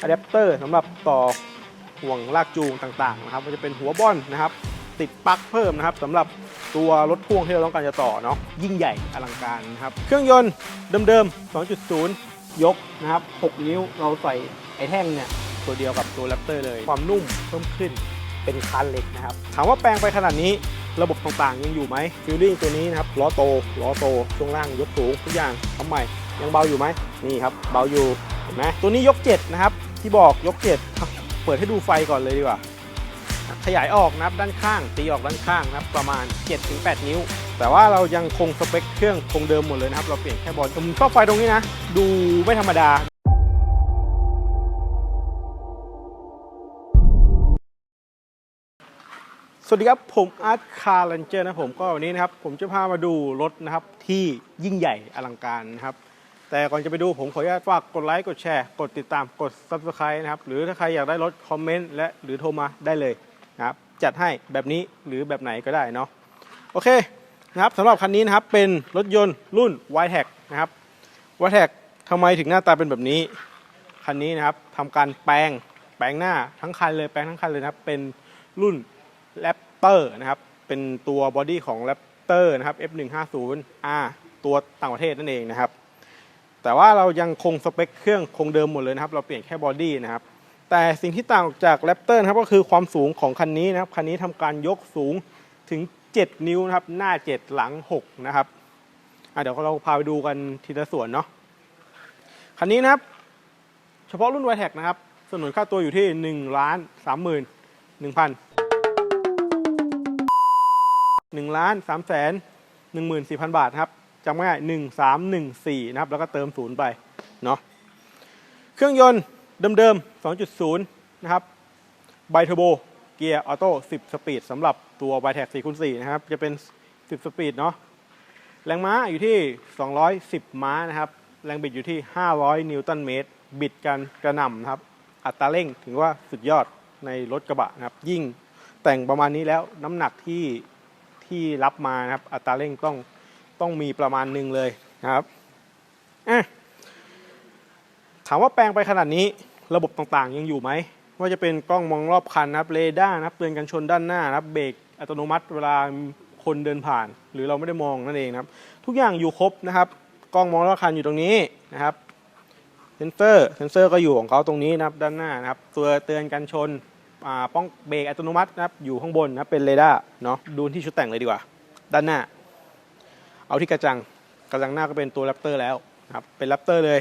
อะแดปเตอร์สำหรับต่อห่วงลากจูงต่างๆนะครับก็จะเป็นหัวบอนนะครับ ติดปลั๊กเพิ่มนะครับสำหรับตัวรถพ่วงที่เราต้องการจะต่อเนาะยิ่งใหญ่อลังการนะครับ เครื่องยนต์เดิมๆ 2.0 ยกนะครับ 6 นิ้วเราใส่ไอแท่งเนี่ยตัวเดียวกับตัวแรปเตอร์เลย ความนุ่มเพิ่มขึ้นเป็นคันเหล็กนะครับ ถามว่าแปลงไปขนาดนี้ระบบต่างๆ ยังอยู่ไหมฟิลลิ่งตัวนี้นะครับล้อโตล้อโตช่วงล่างยกสูงทุกอย่างทำใหม่ยังเบาอยู่ไหมนี่ครับเบาอยู่เห็นไหมตัวนี้ยก 7 นะครับ ที่บอกยก7เปิดให้ดูไฟก่อนเลยดีกว่า ขยายออกนับด้านข้าง ตีออกด้านข้างนะครับประมาณ 7-8 นิ้ว แต่ว่าเรายังคงสเปคเครื่องคงเดิมหมดเลยนะครับ เราเปลี่ยนแค่บอลผมชอบไฟตรงนี้นะ ดูไม่ธรรมดาสวัสดีครับ ผมอาร์ตคาร์ลันเจอร์นะผมก็วันนี้นะครับ ผมจะพามาดูรถนะครับที่ยิ่งใหญ่อลังการนะครับ แต่ก่อนจะไปดูผมขออนุญาตฝากกดไลค์กดแชร์ กดติดตามกด Subscribe นะครับ หรือถ้าใครอยากได้รถคอมเมนต์และหรือโทรมาได้เลยนะครับ จัดให้แบบนี้หรือแบบไหนก็ได้เนาะโอเคนะครับสำหรับคันนี้นะครับเป็นรถยนต์รุ่น y t e c นะครับ y t e c ทำไมถึงหน้าตาเป็นแบบนี้ คันนี้นะครับทำการแปลงแปลงหน้าทั้งคันเลยแปลงทั้งคันเลยนะครับเป็นรุ่นแรปเตอร์นะครับเป็นตัวบอดี้ของแรปเตอร์นะครับ F150R ตัวต่างประเทศนั่นเองนะครับ แต่ว่าเรายังคงสเปคเครื่องคงเดิมหมดเลยนะครับ เราเปลี่ยนแค่บอดี้นะครับ แต่สิ่งที่ต่างออกจากแรปเตอร์นะครับก็คือความสูงของคันนี้นะครับ คันนี้ทำการยกสูงถึง 7 นิ้วนะครับ หน้า 7 หลัง 6 นะครับเดี๋ยวเราพาไปดูกันทีละส่วนเนาะ คันนี้นะครับ เฉพาะรุ่น y t e c นะครับสนุนค่าตัวอยู่ที่1ล้าน30,000 1,000หนึ่งล้านสามแสนหนึ่งหมื่นสี่พันบาทครับ จำง่ายหนึ่งสามหนึ่งสี่นะครับแล้วก็เติมศูนย์ไปเนาะเครื่องยนต์เดิมๆสองจุดศูนย์นะครับไบเทอร์โบเกียร์ออโต้สิบสปีดสำหรับตัวไบแท็กสี่คูณสี่นะครับ จะเป็นสิบสปีดเนาะแรงม้าอยู่ที่ 210 ม้านะครับ แรงบิดอยู่ที่ 500 นิวตันเมตร บิดกันกระหน่ำนะครับ อัตราเร่งถือว่าสุดยอดในรถกระบะนะครับ ยิ่งแต่งประมาณนี้แล้วน้ำหนักที่ที่รับมานะครับ อัตราเร่งต้อง ต้องมีประมาณหนึ่งเลยนะครับอะถามว่าแปลงไปขนาดนี้ระบบต่างๆ ยังอยู่ไหมว่าจะเป็นกล้องมองรอบคันนะครับเรดาร์นะครับเตือนกันชนด้านหน้านะครับเบรกอัตโนมัติเวลาคนเดินผ่าน หรือเราไม่ได้มองนั่นเองนะครับ ทุกอย่างอยู่ครบนะครับกล้องมองรอบคันอยู่ตรงนี้นะครับเซนเซอร์เซนเซอร์ก็อยู่ของเขาตรงนี้นะครับด้านหน้านะครับตัวเตือนกันชนป้องเบรกอัตโนมัตินะครับอยู่ข้างบนนะเป็นเรดาร์เนาะดูที่ชุดแต่งเลยดีกว่า ด้านหน้า เอาที่กระจังกระจังหน้าก็เป็นตัวแรปเตอร์แล้วนะครับเป็นแรปเตอร์เลย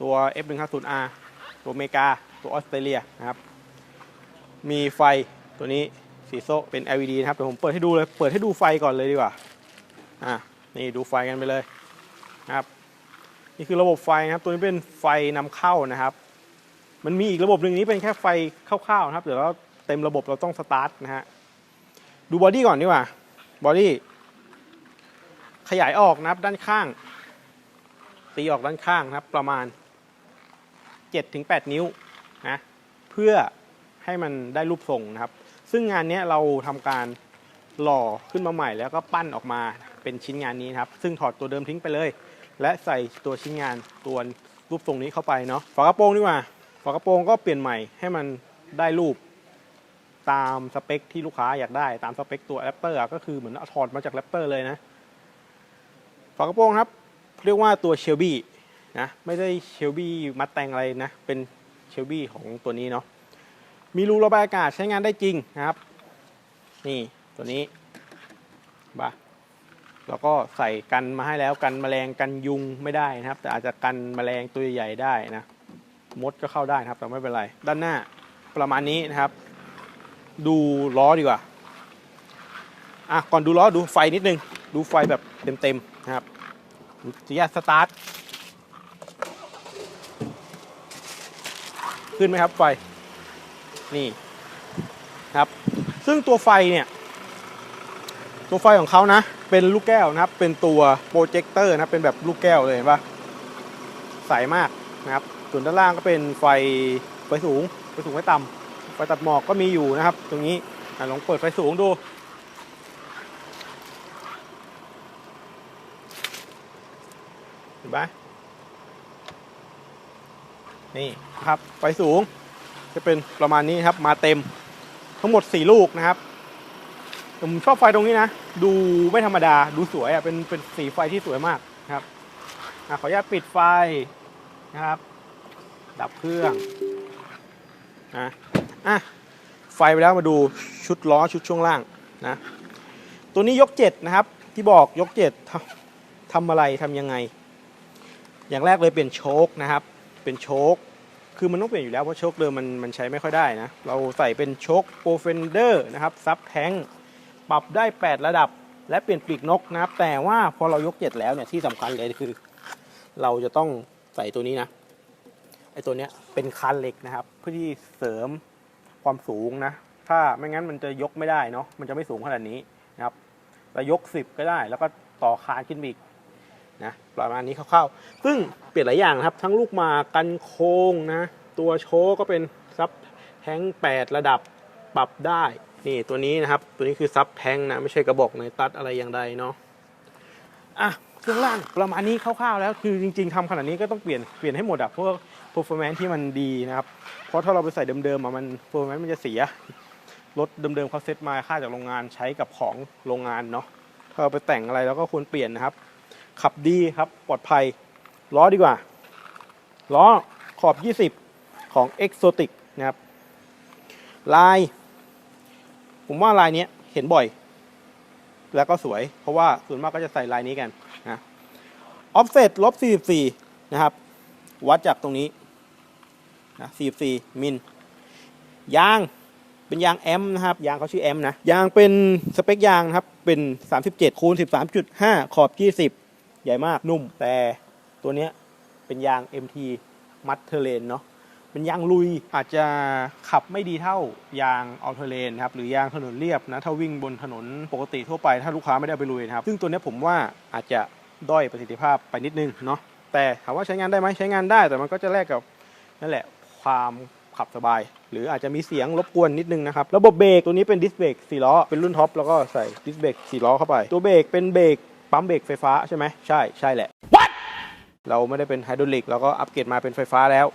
ตัว F150R ตัวอเมริกา ตัวออสเตรเลียนะครับ มีไฟตัวนี้สีโซเป็น LED นะครับเดี๋ยวผมเปิดให้ดูเลยเปิดให้ดูไฟก่อนเลยดีกว่าอะนี่ดูไฟกันไปเลยนะครับนี่คือระบบไฟนะครับ ตัวนี้เป็นไฟนำเข้านะครับ มันมีอีกระบบหนึ่งนี้เป็นแค่ไฟคร่าวๆนะครับเดี๋ยวเราเต็มระบบเราต้องสตาร์ทนะฮะดูบอดี้ก่อนดีกว่าบอดี้ ขยายออกนะครับด้านข้าง ตีออกด้านข้างนะครับ ประมาณ 7-8 นิ้วนะเพื่อให้มันได้รูปทรงนะครับ ซึ่งงานนี้เราทำการหล่อขึ้นมาใหม่ แล้วก็ปั้นออกมาเป็นชิ้นงานนี้นะครับ ซึ่งถอดตัวเดิมทิ้งไปเลย และใส่ตัวชิ้นงานตัวรูปทรงนี้เข้าไปเนาะฝากระโปรงดีกว่าฝากระโปรงก็เปลี่ยนใหม่ให้มันได้รูปตามสเปคที่ลูกค้าอยากได้ตามสเปคตัวแรปเตอร์ก็คือเหมือนถอดมาจากแรปเตอร์เลยนะ ฝากระโปรงครับ เรียกว่าตัวเชลบี้นะไม่ได้เชลบี้มัดแต่งอะไรนะ เป็นเชลบี้ของตัวนี้เนาะมีรูระบายอากาศใช้งานได้จริงนะครับ นี่ตัวนี้บ้าแล้วก็ใส่กันมาให้แล้วกันแมลงกันยุงไม่ได้นะครับ แต่อาจจะกันแมลงตัวใหญ่ได้นะมดก็เข้าได้นะครับแต่ไม่เป็นไร ด้านหน้าประมาณนี้นะครับ ดูล้อดีกว่าอะก่อนดูล้อดูไฟนิดนึง ดูไฟแบบเต็มๆ นะครับจะยาตสตาร์ท ขึ้นไหมครับไฟ นี่ครับ ซึ่งตัวไฟเนี่ย ตัวไฟของเขานะ เป็นลูกแก้วนะครับ เป็นตัวโปรเจคเตอร์นะครับ เป็นแบบลูกแก้วเลยเห็นปะใสมากนะครับ ส่วนด้านล่างก็เป็นไฟไฟสูง ไฟสูงไฟต่ำไฟตัดหมอกก็มีอยู่นะครับ ตรงนี้อะลองเปิดไฟสูงดู เห็น ปะนี่นะครับไฟสูง จะเป็นประมาณนี้ครับ มาเต็ม ทั้งหมด 4 ลูกนะครับผมชอบไฟตรงนี้นะ ดูไม่ธรรมดาดูสวยอะเป็นเป็นสีไฟที่สวยมากนะครับอะขออนุญาตปิดไฟนะครับ ดับเครื่องนะอะไฟไปแล้วมาดูชุดล้อชุดช่วงล่างนะตัวนี้ยก7นะครับ ที่บอกยก7ทำทำอะไรทำยังไง อย่างแรกเลยเปลี่ยนโชคนะครับ เป็นโชคคือมันต้องเปลี่ยนอยู่แล้วเพราะโชคเดิมมันมันใช้ไม่ค่อยได้นะ เราใส่เป็นโชคโปรเฟนเดอร์นะครับซับแทงปรับได้ 8 ระดับ และเปลี่ยนปีกนกนะครับ แต่ว่าพอเรายก7แล้วเนี่ยที่สำคัญเลยคือ เราจะต้องใส่ตัวนี้นะไอตัวเนี้ยเป็นคันเหล็กนะครับ เพื่อที่เสริมความสูงนะ ถ้าไม่งั้นมันจะยกไม่ได้เนาะมันจะไม่สูงขนาดนี้นะครับเรายก 10 ก็ได้ แล้วก็ต่อคานขึ้นไปอีก นะประมาณนี้คร่าวๆซึ่งเปลี่ยนหลายอย่างครับทั้งลูกหมากกันโค้งนะ ตัวโชว์ก็เป็นซับแทง8ระดับปรับได้นี่ตัวนี้นะครับ ตัวนี้คือซับแทงนะไม่ใช่กระบอกในตัดอะไรอย่างใดเนาะอะเครื่องล่างประมาณนี้คร่าวๆแล้วคือจริง ๆทำขนาดนี้ก็ต้องเปลี่ยนเปลี่ยนให้หมดอะเพราะว่า performance ที่มันดีนะครับ เพราะถ้าเราไปใส่เดิมๆอะมัน performance มันจะเสียรถเดิมๆเขาเซ็ตมาค่าจากโรงงานใช้กับของโรงงานเนาะถ้าเราไปแต่งอะไรเราก็ควรเปลี่ยนนะครับ ขับดีครับ ปลอดภัย ล้อดีกว่า ล้อขอบ 20 ของ Exotic นะครับ ลาย ผมว่าลายนี้เห็นบ่อย แล้วก็สวย เพราะว่าส่วนมากก็จะใส่ลายนี้กันนะ offset ลบ 44 นะครับ วัดจากตรงนี้นะ44 มิล ยาง เป็นยางแอมนะครับ ยางเขาชื่อแอมนะ ยางเป็นสเปคยางนะครับ เป็น 37คูณ13.5 ขอบ 20 ใหญ่มากนุ่ม แต่ตัวเนี้ยเป็นยาง MT มัดเทเลนเนาะเป็นยางลุยอาจจะขับไม่ดีเท่ายางออเทเลนนะครับหรือยางถนนเรียบนะถ้าวิ่งบนถนนปกติทั่วไปถ้าลูกค้าไม่ได้ไปลุยนะครับซึ่งตัวนี้ผมว่าอาจจะด้อยประสิทธิภาพไปนิดนึงเนาะแต่ถามว่าใช้งานได้ไหมใช้งานได้ แต่มันก็จะแลกกับนั่นแหละความขับสบาย หรืออาจจะมีเสียงรบกวนนิดนึงนะครับ ระบบเบรกตัวนี้เป็นดิสเบรก4ล้อเป็นรุ่นท็อปแล้วก็ใส่ดิสเบรก4ล้อเข้าไป ตัวเบรกเป็นเบรก ปั๊มเบรกไฟฟ้าใช่ไหมใช่ใช่แหละเราไม่ได้เป็นไฮดรอลิกเราก็อัปเกรดมาเป็นไฟฟ้าแล้ว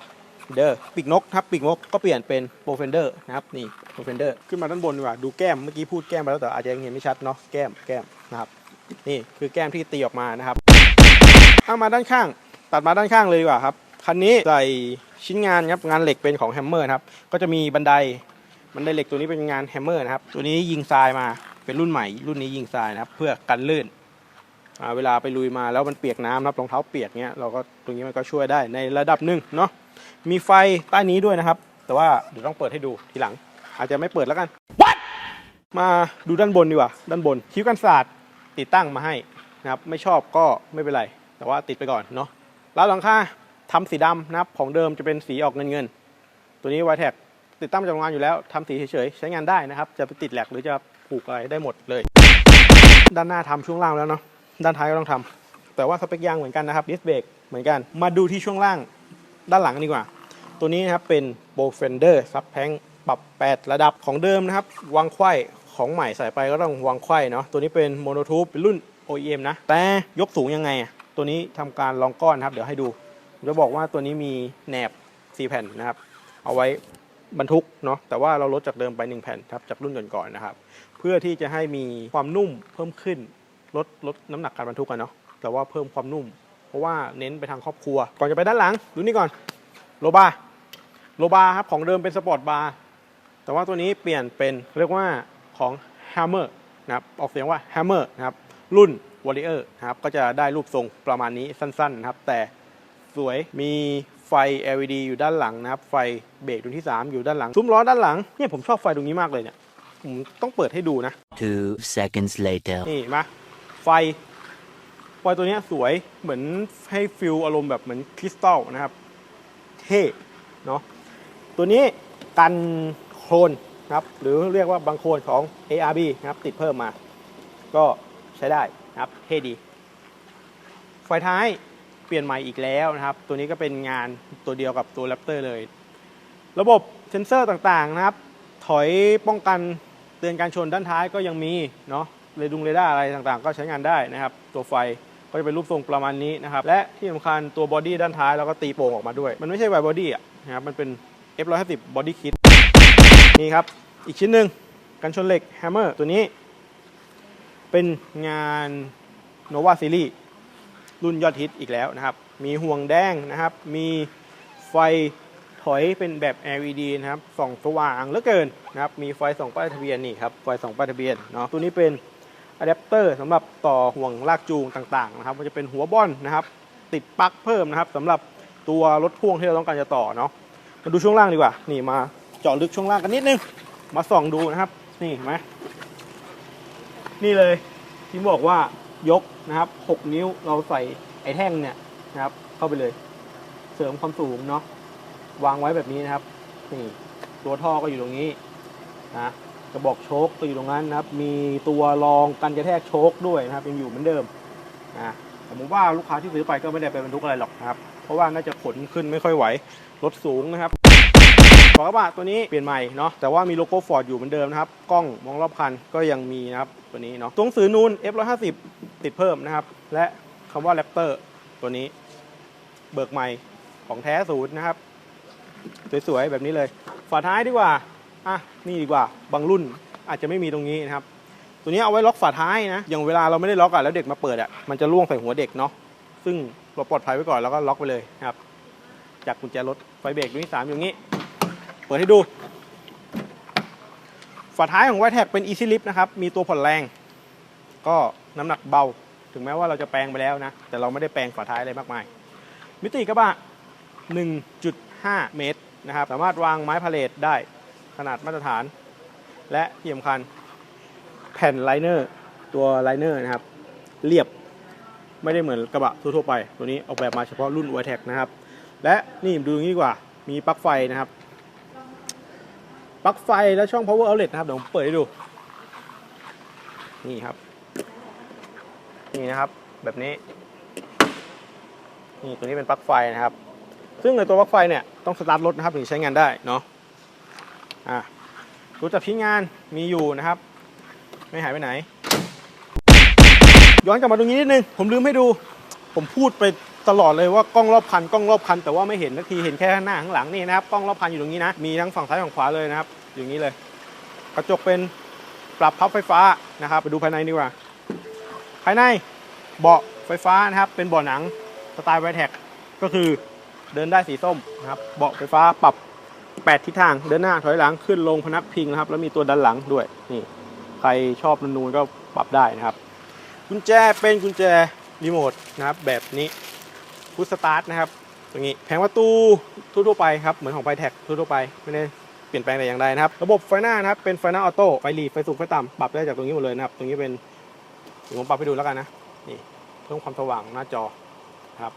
เด้อปีกนกครับปีกนกก็เปลี่ยนเป็นโปรเฟนเดอร์นะครับนี่โปรเฟนเดอร์ขึ้นมาด้านบนดีกว่าดูแก้มเมื่อกี้พูดแก้มไปแล้วแต่อาจจะยังเห็นไม่ชัดเนาะแก้มแก้มนะครับนี่คือแก้มที่ตีออกมานะครับเอามาด้านข้าง ตัดมาด้านข้างเลยดีกว่าครับคันนี้ใส่ชิ้นงานครับงานเหล็กเป็นของแฮมเมอร์นะครับก็จะมีบันไดบันไดเหล็กตัวนี้เป็นงานแฮมเมอร์นะครับตัวนี้ยิงทรายมาเป็นรุ่นใหม่ รุ่นนี้ยิงทรายนะครับเพื่อกันลื่นอ่า เวลาไปลุยมาแล้วมันเปียกน้ำนะครับรองเท้าเปียกเนี้ยเราก็ตรงนี้มันก็ช่วยได้ในระดับหนึ่งเนาะมีไฟใต้นี้ด้วยนะครับ แต่ว่าเดี๋ยวต้องเปิดให้ดูทีหลัง อาจจะไม่เปิดแล้วกันมาดูด้านบนดีกว่า ด้านบนคิ้วกันศาสตร์ติดตั้งมาให้นะครับไม่ชอบก็ไม่เป็นไร แต่ว่าติดไปก่อนเนาะแล้วหลังคาทำสีดำนะครับของเดิมจะเป็นสีออกเงินเงินๆตัวนี้ไวแท็กติดตั้งมาจากโรงงานอยู่แล้วทำสีเฉยๆใช้งานได้นะครับ จะไปติดแหลกหรือจะผูกอะไรได้หมดเลย ด้านหน้าทำช่วงล่างแล้วเนาะ ด้านท้ายก็ต้องทำแต่ว่าสเปคยางเหมือนกันนะครับดิสเบรกเหมือนกัน มาดูที่ช่วงล่างด้านหลังดีกว่า ตัวนี้นะครับเป็นโบเฟนเดอร์ซับแพงปรับ 8 ระดับของเดิมนะครับ วางไขว้ของใหม่ใส่ไปก็ต้องวางไขว้เนาะตัวนี้เป็นโมโนทูบเป็นรุ่น OEM นะ แต่ยกสูงยังไงอะตัวนี้ทำการลองก้อนนครับ เดี๋ยวให้ดูจะบอกว่าตัวนี้มีแหนบ 4 แผ่นนะครับ เอาไว้บรรทุกเนาะแต่ว่าเราลดจากเดิมไป 1 แผ่นครับจากรุ่นก่อนๆนะครับ เพื่อที่จะให้มีความนุ่มเพิ่มขึ้น ลดลดน้ำหนักการบรรทุกกันเนาะแต่ว่าเพิ่มความนุ่ม เพราะว่าเน้นไปทางครอบครัว ก่อนจะไปด้านหลังดูนี่ก่อนโลบาโลบาครับของเดิมเป็นสปอร์ตบาร์แต่ว่าตัวนี้เปลี่ยนเป็นเรียกว่าของ Hammer นะครับออกเสียงว่า Hammer นะครับรุ่น Warrior นะครับก็จะได้รูปทรงประมาณนี้สั้นๆนะครับ แต่สวยมีไฟ LED อยู่ด้านหลังนะครับ ไฟเบรกดวงที่ 3 อยู่ด้านหลัง ซุ้มล้อด้านหลังเนี่ยผมชอบไฟตรงนี้มากเลยเนี่ย ผมต้องเปิดให้ดูนะ Two seconds later. นี่มาไฟไฟตัวนี้สวยเหมือนให้ฟิลอารมณ์แบบเหมือนคริสตัลนะครับ เท่เนาะตัวนี้กันโคลนนะครับ หรือเรียกว่าบางโคลนของ ARB นะครับ ติดเพิ่มมา ก็ใช้ได้นะครับเท่ดี ไฟท้ายเปลี่ยนใหม่อีกแล้วนะครับ ตัวนี้ก็เป็นงานตัวเดียวกับตัว Raptor เลย ระบบเซ็นเซอร์ต่างๆนะครับ ถอยป้องกันเตือนการชนด้านท้ายก็ยังมีเนาะ เรดุงเรดาร์อะไรต่างๆ ก็ใช้งานได้นะครับ ตัวไฟก็จะเป็นรูปทรงประมาณนี้นะครับ และที่สำคัญตัวบอดี้ด้านท้ายเราก็ตีโป่งออกมาด้วย มันไม่ใช่ไวบอดี้อะนะครับ มันเป็น F150 Body Kit นี่ครับ อีกชิ้นหนึ่งกันชนเหล็ก Hammer ตัวนี้ เป็นงาน Nova Series รุ่นยอดฮิตอีกแล้วนะครับ มีห่วงแดงนะครับ มีไฟถอยเป็นแบบ LED นะครับส่องสว่างเหลือเกินนะครับ มีไฟส่องป้ายทะเบียนนี่ครับ ไฟส่องป้ายทะเบียนเนาะ ตัวนี้เป็น อะแดปเตอร์สำหรับต่อห่วงลากจูงต่างๆนะครับมันจะเป็นหัวบอนนะครับ ติดปลั๊กเพิ่มนะครับสำหรับตัวรถพ่วงที่เราต้องการจะต่อเนาะมาดูช่วงล่างดีกว่า นี่มาเจาะลึกช่วงล่างกันนิดนึง มาส่องดูนะครับ นี่เห็นไหมนี่เลยที่บอกว่ายกนะครับ 6 นิ้วเราใส่ไอ้แท่งเนี่ยนะครับ เข้าไปเลย เสริมความสูงเนาะวางไว้แบบนี้นะครับ นี่ ตัวท่อก็อยู่ตรงนี้นะ กระบอกโชคก็อยู่ตรงนั้นนะครับ มีตัวรองกันกระแทกโชคด้วยนะครับ ยังอยู่เหมือนเดิมนะแต่ผมว่าลูกค้าที่ซื้อไปก็ไม่ได้ไปบรรทุกอะไรหรอกนะครับ เพราะว่าน่าจะขนขึ้นไม่ค่อยไหวรถสูงนะครับฝากระบะตัวนี้เปลี่ยนใหม่เนาะแต่ว่ามีโลโก้ฟอร์ดอยู่เหมือนเดิมนะครับกล้องมองรอบคันก็ยังมีนะครับตัวนี้เนาะตัวหนังสือนูน F150 ติดเพิ่มนะครับ และคำว่า Raptor ตัวนี้ เบิกใหม่ของแท้ศูนย์นะครับ สวยๆ แบบนี้เลย ฝาท้ายดีกว่า อะนี่ดีกว่าบางรุ่นอาจจะไม่มีตรงนี้นะครับ ตัวนี้เอาไว้ล็อกฝาท้ายนะอย่างเวลาเราไม่ได้ล็อกอะแล้วเด็กมาเปิดอะมันจะล่วงใส่หัวเด็กเนาะซึ่งเราปลอดภัยไว้ก่อนแล้วก็ล็อกไปเลยนะครับ จากกุญแจรถไฟเบรกตัวที่สามอย่างนี้ เปิดให้ดู ฝาท้ายของไวแท็กเป็น Easy Lift นะครับมีตัวผ่อนแรง ก็น้ำหนักเบา ถึงแม้ว่าเราจะแปลงไปแล้วนะ แต่เราไม่ได้แปลงฝาท้ายอะไรมากมาย มิติกระบะ1.5 เมตรนะครับ สามารถวางไม้พาเลทได้ ขนาดมาตรฐาน และที่สำคัญแผ่นไลเนอร์ตัวไลเนอร์นะครับ เรียบไม่ได้เหมือนกระบะทั่วๆไป ตัวนี้ออกแบบมาเฉพาะรุ่น u i t e c นะครับ และนี่ดูงี้ดีกว่ามีปลั๊กไฟนะครับปลั๊กไฟและช่อง power outlet นะครับเดี๋ยวผมเปิดให้ดู นี่ครับ นี่นะครับแบบนี้ นี่ตัวนี้เป็นปลั๊กไฟนะครับ ซึ่งในตัวปลั๊กไฟเนี่ยต้องสตาร์ทรถนะครับถึงใช้งานได้เนาะ อะตัวจับชิ้นงานมีอยู่นะครับ ไม่หายไปไหน ย้อนกลับมาตรงนี้นิดนึง ผมลืมให้ดู ผมพูดไปตลอดเลยว่ากล้องรอบคันกล้องรอบคันแต่ว่าไม่เห็นนาทีเห็นแค่ข้างหน้าข้างหลังนี่นะครับกล้องรอบคันอยู่ตรงนี้นะมีทั้งฝั่งซ้ายฝั่งขวาเลยนะครับ อย่างนี้เลย กระจกเป็นปรับพับไฟฟ้านะครับ ไปดูภายในดีกว่า ภายในเบาะไฟฟ้านะครับเป็นเบาะหนังสไตล์ไวแท็กก็คือเดินได้สีส้มนะครับเบาะไฟฟ้าปรับ 8ทิศทางเดินหน้าถอยหลังขึ้นลงพนักพิงนะครับ แล้วมีตัวดันหลังด้วยนี่ใครชอบนูนๆก็ปรับได้นะครับ กุญแจเป็นกุญแจรีโมทนะครับ แบบนี้พุทสตาร์ทนะครับตรงนี้แผงประตูทั่วๆไปครับ เหมือนของไฟแท็กทั่วๆไปไม่ได้เปลี่ยนแปลงแต่อย่างใดนะครับ ระบบไฟหน้านะครับ เป็นไฟหน้าออโต้ไฟหลีไฟสูงไฟต่ำปรับได้จากตรงนี้หมดเลยนะครับ ตรงนี้เป็นผมปรับให้ดูแล้วกันนะนี่เพิ่มความสว่างหน้าจอครับ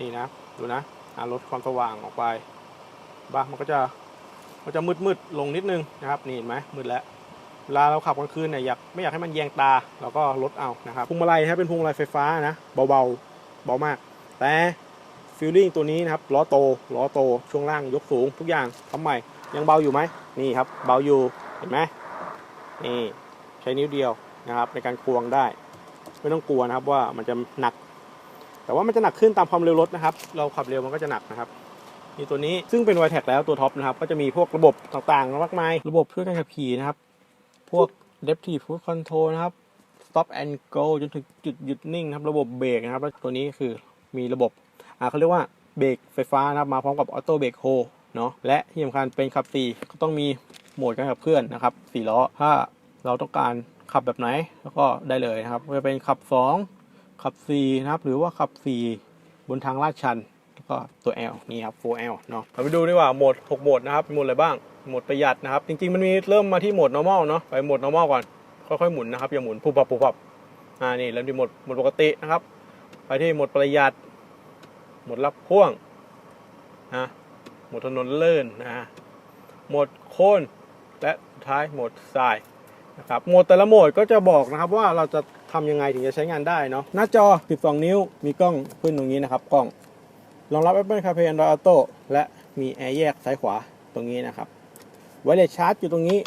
นี่นะดูนะ ลดความสว่างออกไปบ้างมันก็จะมันจะมืดมืดๆลงนิดนึงนะครับนี่เห็นไหมมืดแล้วเวลาเราขับกลางคืนเนี่ยอยากไม่อยากให้มันแยงตาเราก็ลดเอานะครับพวงมาลัยนะครับเป็นพวงมาลัยไฟฟ้านะเบาๆเบามาก แต่ฟิลลิ่งตัวนี้นะครับล้อโตล้อโตช่วงล่างยกสูงทุกอย่างทำใหม่ยังเบาอยู่ไหมนี่ครับเบาอยู่เห็นไหมนี่ใช้นิ้วเดียวนะครับในการควงได้ ไม่ต้องกลัวนะครับว่ามันจะหนัก แต่ว่ามันจะหนักขึ้นตามความเร็วรถนะครับ เราขับเร็วมันก็จะหนักนะครับนี่ตัวนี้ซึ่งเป็น y t แท็แล้วตัวท็อปนะครับ ก็จะมีพวกระบบต่างๆมากมาย ระบบช่วยการขับขี่นะครับ พวก Adaptive Cruise Control นะครับ Stop and Go จนถึงจุดหยุดนิ่งนะครับ ระบบเบรกนะครับ แล้วตัวนี้คือมีระบบอ่าเขาเรียกว่าเบรกไฟฟ้านะครับ มาพร้อมกับออโต้เบรกโฮเนาะ และที่สำคัญเป็นขับ4ก็ต้องมีโหมดการขับเคลื่อนนะครับ4ล้อ ถ้าเราต้องการขับแบบไหน แล้วก็ได้เลยนะครับจะเป็นขับ 2 ขับ4นะครับ หรือว่าขับ4บนทางลาดชัน แล้วก็ตัว L นี่ครับ 4L เนาะเราไปดูดีกว่าโหมด 6 โหมดนะครับโหมดอะไรบ้างโหมดประหยัดนะครับ จริงๆ มันมีเริ่มมาที่โหมด normal เนาะไปโหมด normal ก่อน ค่อยๆหมุนนะครับอย่าหมุนปุบปับปุบปับอ่านี่เริ่มที่โหมดโหมดปกตินะครับ ไปที่โหมดประหยัดโหมดรับพ่วงนะโหมดถนนเลื่อนนะโหมดโค้นและท้ายโหมดทรายนะครับโหมดแต่ละโหมดก็จะบอกนะครับว่าเราจะ ทำยังไงถึงจะใช้งานได้เนาะหน้าจอ 12 นิ้วมีกล้องขึ้นตรงนี้นะครับกล้องรองรับ Apple CarPlay Android Auto และมีแอร์แยกซ้ายขวาตรงนี้นะครับไวเลสชาร์จอยู่ตรงนี้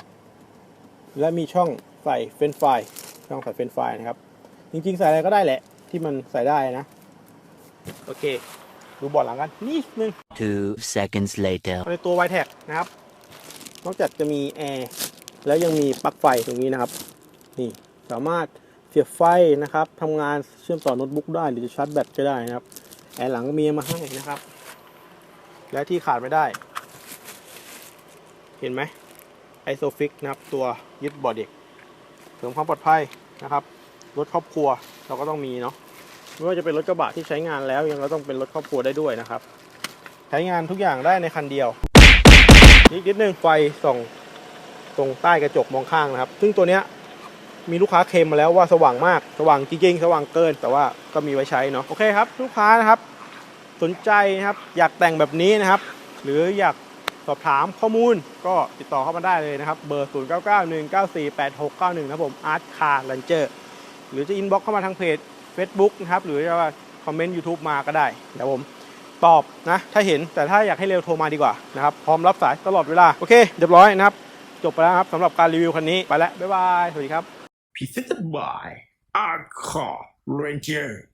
และมีช่องใส่เฟรนช์ไฟล์ช่องใส่เฟรนช์ไฟล์นะครับ จริงๆ ใส่อะไรก็ได้แหละ ที่มันใส่ได้นะ โอเค ดูบอร์ดหลังกันนิดนึง Two seconds later. ในตัว y t e c นะครับ นอกจากจะมีแอร์แล้วยังมีปลั๊กไฟตรงนี้นะครับ นี่สามารถ เสียบไฟนะครับทำงานเชื่อมต่อโน้ตบุ๊กได้หรือจะชาร์จแบตก็ได้นะครับแอร์หลังก็มีมาให้นะครับ และที่ขาดไม่ได้ เห็นไหมไอโซฟิกนะครับ ตัวยึดบอดเด็กเสริมความปลอดภัยนะครับรถครอบครัวเราก็ต้องมีเนาะไม่ว่าจะเป็นรถกระบะที่ใช้งานแล้ว ยังก็ต้องเป็นรถครอบครัวได้ด้วยนะครับ ใช้งานทุกอย่างได้ในคันเดียวอีกนิดนึงไฟส่องตรงใต้กระจกมองข้างนะครับ ซึ่งตัวเนี้ย มีลูกค้าเคลมมาแล้วว่าสว่างมากสว่างจริงๆสว่างเกิน แต่ว่าก็มีไว้ใช้เนาะโอเคครับ ลูกค้านะครับ สนใจนะครับอยากแต่งแบบนี้นะครับ หรืออยากสอบถามข้อมูลก็ติดต่อเข้ามาได้เลยนะครับ เบอร์ 0 9 9 1 9 4 8 6 9 1 นะครับผม Art Car Ranger หรือจะอินบ็อกเข้ามาทางเพจ Facebook นะครับ หรือจะว่าคอมเมนต์ YouTube มาก็ได้เดี๋ยวผมตอบนะ ถ้าเห็นแต่ถ้าอยากให้เร็วโทรมาดีกว่านะครับ พร้อมรับสายตลอดเวลา โอเค เรียบร้อยนะครับ จบไปแล้วครับสำหรับการรีวิวคันนี้ ไปแล้ว บ๊ายบาย สวัสดีครับ Presented by Arcar Ranger